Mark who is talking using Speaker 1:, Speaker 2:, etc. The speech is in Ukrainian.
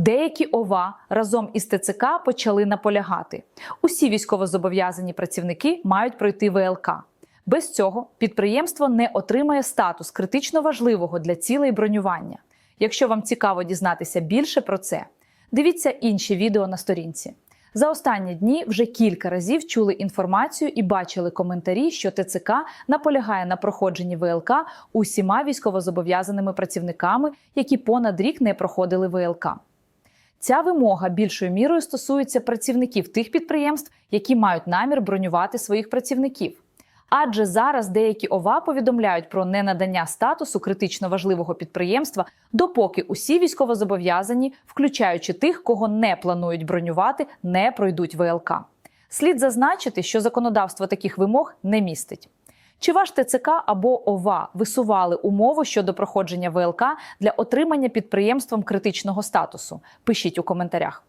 Speaker 1: Деякі ОВА разом із ТЦК почали наполягати. Усі військовозобов'язані працівники мають пройти ВЛК. Без цього підприємство не отримає статус критично важливого для цілей бронювання. Якщо вам цікаво дізнатися більше про це, дивіться інші відео на сторінці. За останні дні вже кілька разів чули інформацію і бачили коментарі, що ТЦК наполягає на проходженні ВЛК усіма військовозобов'язаними працівниками, які понад рік не проходили ВЛК. Ця вимога більшою мірою стосується працівників тих підприємств, які мають намір бронювати своїх працівників. Адже зараз деякі ОВА повідомляють про ненадання статусу критично важливого підприємства, допоки усі військовозобов'язані, включаючи тих, кого не планують бронювати, не пройдуть ВЛК. Слід зазначити, що законодавство таких вимог не містить. Чи ваш ТЦК або ОВА висували умови щодо проходження ВЛК для отримання підприємством критичного статусу? Пишіть у коментарях.